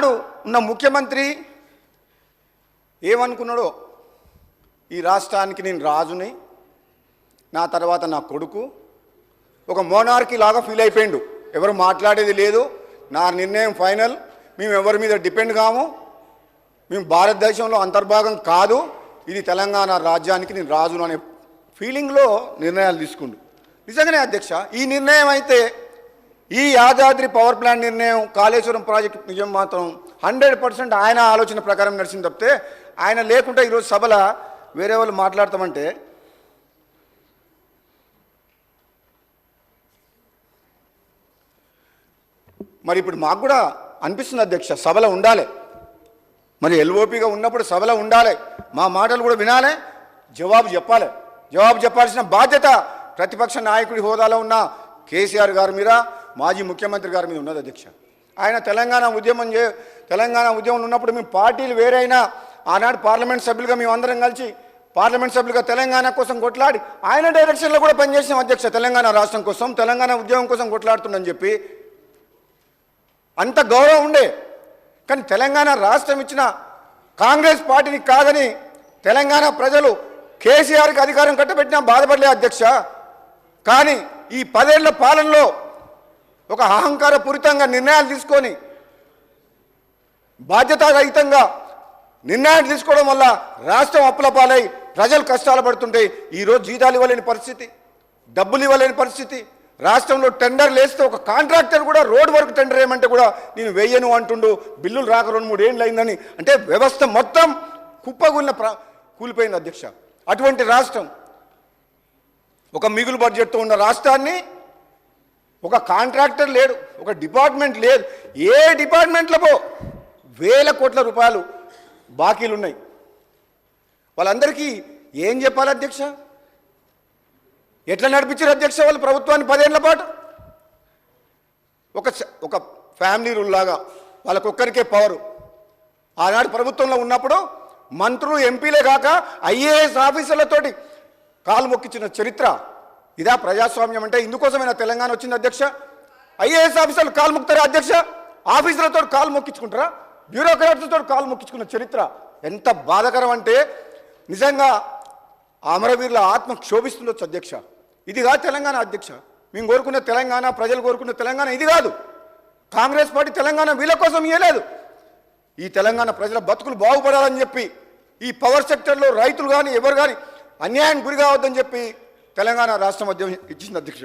ఆనాడు ఉన్న ముఖ్యమంత్రి ఏమనుకున్నాడో ఈ రాష్ట్రానికి నేను రాజుని నా తర్వాత నా కొడుకు ఒక మోనార్కి లాగా ఫీల్ అయిపోయిండు. ఎవరు మాట్లాడేది లేదు. నా నిర్ణయం ఫైనల్ మేము ఎవరి మీద డిపెండ్ కాము. మేము భారతదేశంలో అంతర్భాగం కాదు. ఇది తెలంగాణ రాజ్యానికి నేను రాజును అనే ఫీలింగ్లో నిర్ణయాలు తీసుకుండు. నిజంగానే అధ్యక్ష ఈ నిర్ణయం అయితే ఈ యాదాద్రి పవర్ ప్లాంట్ నిర్ణయం కాళేశ్వరం ప్రాజెక్ట్ నిజం మాత్రం హండ్రెడ్ పర్సెంట్ ఆయన ఆలోచన ప్రకారం నడిచింది తప్పితే ఆయన లేకుంటే ఈరోజు సభల వేరే వాళ్ళు మాట్లాడతామంటే మరి ఇప్పుడు మాకు కూడా అనిపిస్తుంది అధ్యక్ష సభలో ఉండాలి. మరి ఎల్ఓపిగా ఉన్నప్పుడు సభలో ఉండాలి. మా మాటలు కూడా వినాలి. జవాబు చెప్పాలి. జవాబు చెప్పాల్సిన బాధ్యత ప్రతిపక్ష నాయకుడి హోదాలో ఉన్న కేసీఆర్ గారి మీద మాజీ ముఖ్యమంత్రి గారి మీద ఉన్నది అధ్యక్ష. ఆయన తెలంగాణ ఉద్యమం చే తెలంగాణ ఉద్యమం ఉన్నప్పుడు మేము పార్టీలు వేరైనా ఆనాడు పార్లమెంట్ సభ్యులుగా మేము అందరం కలిసి పార్లమెంట్ సభ్యులుగా తెలంగాణ కోసం కొట్లాడి ఆయన డైరెక్షన్లో కూడా పనిచేసిన అధ్యక్ష తెలంగాణ రాష్ట్రం కోసం తెలంగాణ ఉద్యమం కోసం కొట్లాడుతుందని చెప్పి. అంత గౌరవం ఉండే. కానీ తెలంగాణ రాష్ట్రం ఇచ్చిన కాంగ్రెస్ పార్టీని కాదని తెలంగాణ ప్రజలు కేసీఆర్కి అధికారం కట్టబెట్టినా బాధపడలే అధ్యక్ష. కానీ ఈ పదేళ్ళ పాలనలో ఒక అహంకారపూరితంగా నిర్ణయాలు తీసుకొని బాధ్యతారహితంగా నిర్ణయాలు తీసుకోవడం వల్ల రాష్ట్రం అప్పుల పాలై ప్రజలు కష్టాలు పడుతుంటాయి ఈరోజు జీతాలు ఇవ్వలేని పరిస్థితి డబ్బులు ఇవ్వలేని పరిస్థితి. రాష్ట్రంలో టెండర్ లేస్తే ఒక కాంట్రాక్టర్ కూడా రోడ్ వర్క్ టెండర్ ఏమంటే కూడా నేను వేయను అంటుండు. బిల్లులు రాక రెండు మూడు ఏళ్ళు అయిందని. అంటే వ్యవస్థ మొత్తం కుప్పగున్న ప్ర కూలిపోయింది అధ్యక్ష. అటువంటి రాష్ట్రం ఒక మిగులు బడ్జెట్తో ఉన్న రాష్ట్రాన్ని ఒక కాంట్రాక్టర్ లేడు ఒక డిపార్ట్మెంట్ లేదు. ఏ డిపార్ట్మెంట్లో పో వేల కోట్ల రూపాయలు బాకీలు ఉన్నాయి వాళ్ళందరికీ ఏం చెప్పాలి అధ్యక్ష? ఎట్లా నడిపించారు అధ్యక్ష వాళ్ళు ప్రభుత్వాన్ని పదేళ్ళ పాటు? ఒక ఒక ఫ్యామిలీ రూల్ లాగా వాళ్ళకొక్కరికే పవరు. ఆనాడు ప్రభుత్వంలో ఉన్నప్పుడు మంత్రులు ఎంపీలే కాక ఐఏఎస్ ఆఫీసర్లతోటి కాలు మొక్కించిన చరిత్ర ఇదా ప్రజాస్వామ్యం అంటే ఇందుకోసమైనా తెలంగాణ వచ్చింది అధ్యక్ష? ఐఏఎస్ ఆఫీసర్లు కాలు మొక్కుతారా అధ్యక్ష? ఆఫీసర్లతో కాలు మొక్కించుకుంటారా? బ్యూరోక్రాట్స్తో కాలు మొక్కించుకున్న చరిత్ర ఎంత బాధకరం అంటే నిజంగా అమరవీరుల ఆత్మ క్షోభిస్తుండొచ్చు అధ్యక్ష. ఇది కాదు తెలంగాణ అధ్యక్ష. మేము కోరుకున్న తెలంగాణ ప్రజలు కోరుకున్న తెలంగాణ ఇది కాదు. కాంగ్రెస్ పార్టీ తెలంగాణ వీళ్ళ కోసం ఇవ్వలేదు ఈ తెలంగాణ ప్రజల బతుకులు బాగుపడాలని చెప్పి ఈ పవర్ సెక్టర్లో రైతులు కానీ ఎవరు కానీ అన్యాయం గురి కావద్దని చెప్పి తెలంగాణ రాష్ట్రం మధ్య ఇచ్చింది అధ్యక్ష